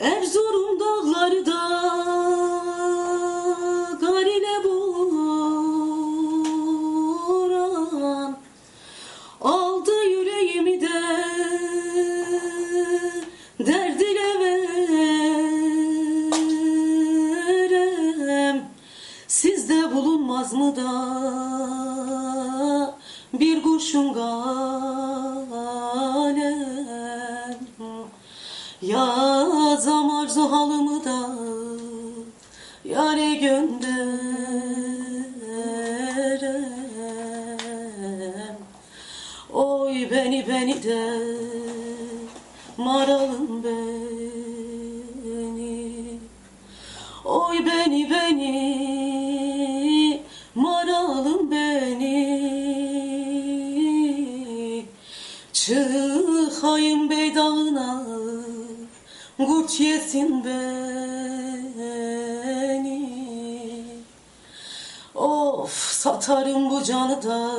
Erzurum dağları da gar ile boran Aldı yüreğimi de derd ile verem. Sizde bulunmaz mı da bir kurşun kalem Yazam halımı da yare gönderem. Oy beni beni de maralım beni. Oy beni beni maralım beni. Çıkayım bey Kurt yesin beni. Of satarım bu canı da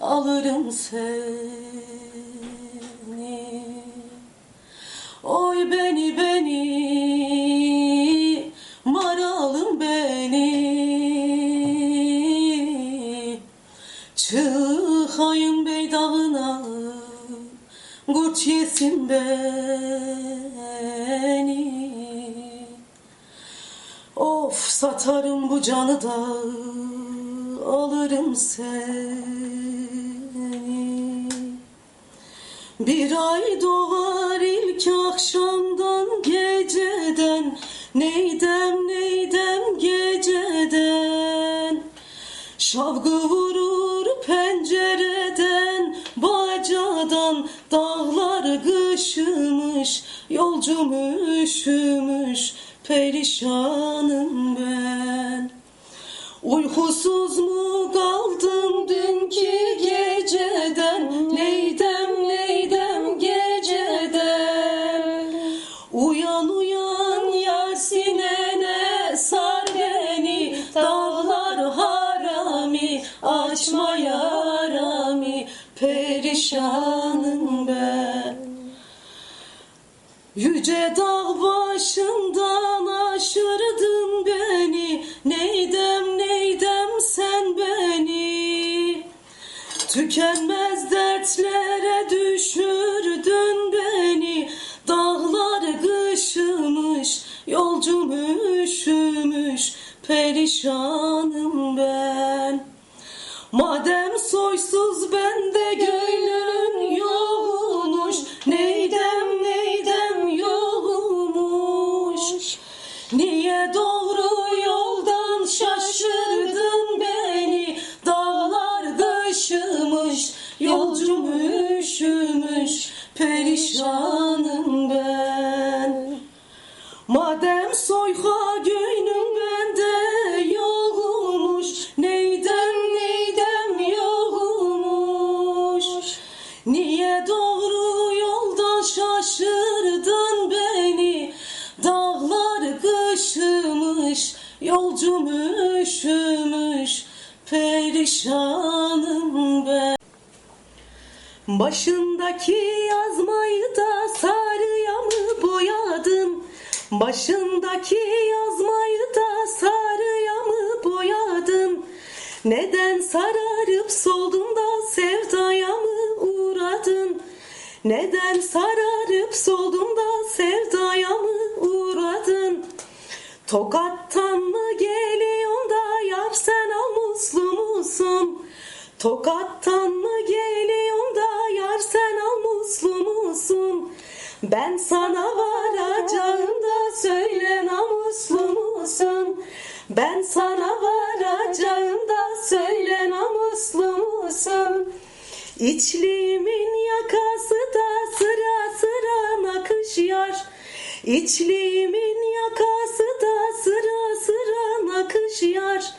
Alırım seni. Oy beni beni Maralım beni. Çıkayım bey dağına Kurt yesin beni canı da Alırım seni. Bir ay doğar ilk akşamdan geceden. Neydem neydem geceden? Şavgı vurur pencereden Bacadan dağlar kışımış Yolcum üşümüş perişanım ben Uykusuz mu kaldım dünkü geceden? Neydem neydem geceden? Uyan uyan yar sinene sar beni. Dağlar harami açma yarami. Perişanım ben. Yüce dağ Yolcum üşümüş Perişanım ben. Madem soyha gönlüm bende yokmuş Neydem neydem yokmuş Niye doğru yoldan şaşırdın beni? Dağlar kışımış Yolcum üşümüş Perişanım ben Başındaki yazmayı da sarıya mı boyadın? Başındaki yazmayı da sarıya mı boyadın? Neden sararıp soldun da sevdaya mı uğradın? Neden sararıp soldun da sevdaya mı uğradın? Tokattan mı geliyorsun da yar sen almuslu musun? Tokattan mı geliyorsun Ben sana varacağım da söyle namuslu musun? Ben sana varacağım da söyle namuslu musun? İçliğimin yakası da sıra sıra nakış yar. İçliğimin yakası da sıra sıra nakış yar.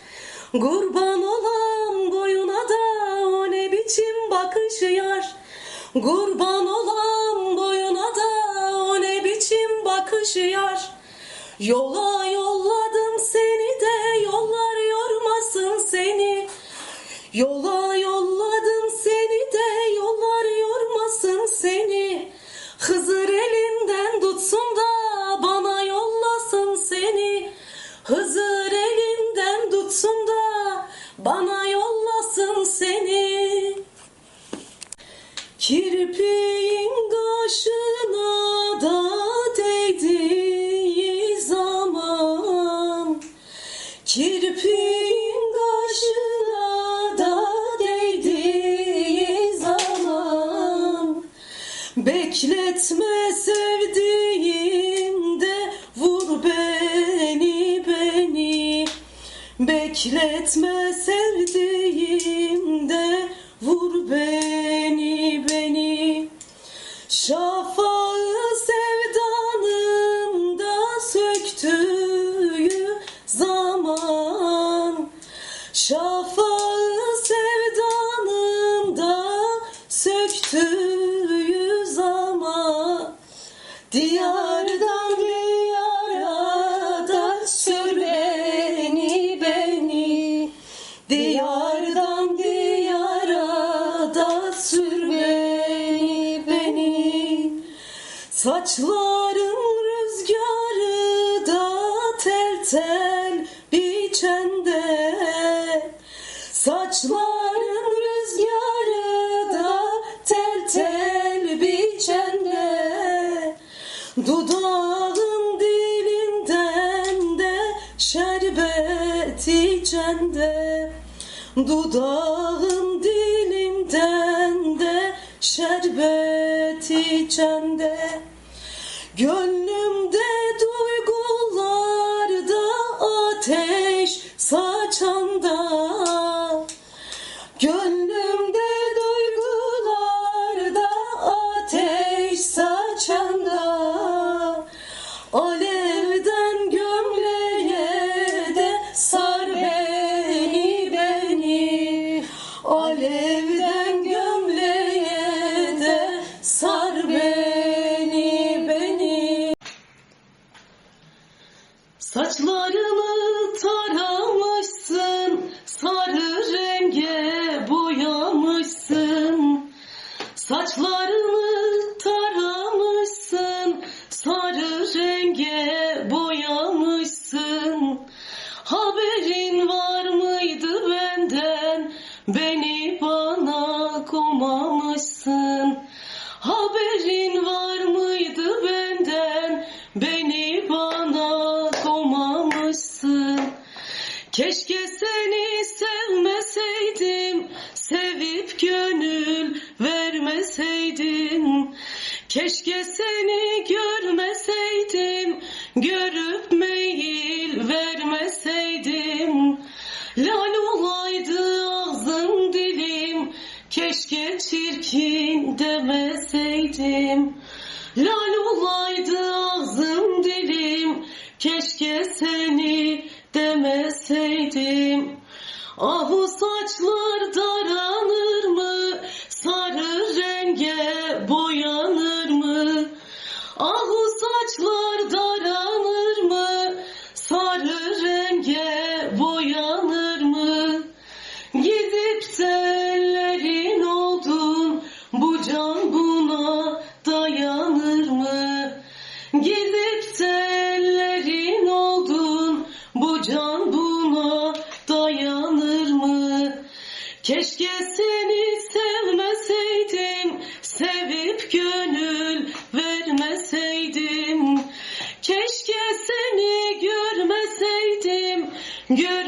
Kurban olan boyuna da o ne biçim bakış yar. Kurban olan yar. Yola yolladım seni de yollar yormasın seni. Yola sevdiğim de vur beni beni. Bekletme sevdiğim de vur beni beni. Şafağı sevdanın da söktüğü zaman Şafağı tel biçende Saçların rüzgarı da tel tel biçende. Dudağın dilinden de şerbet içende. Dudağın dilinden de şerbet içende. Gönlümde bana komamışsın. Haberin var mıydı benden, beni bana komamışsın. Keşke seni sevmeseydim, sevip gönül vermeseydim. Keşke seni görmeseydim, görüp meyil vermeseydim. Lal çirkin demeseydim. Lal vermeseydim.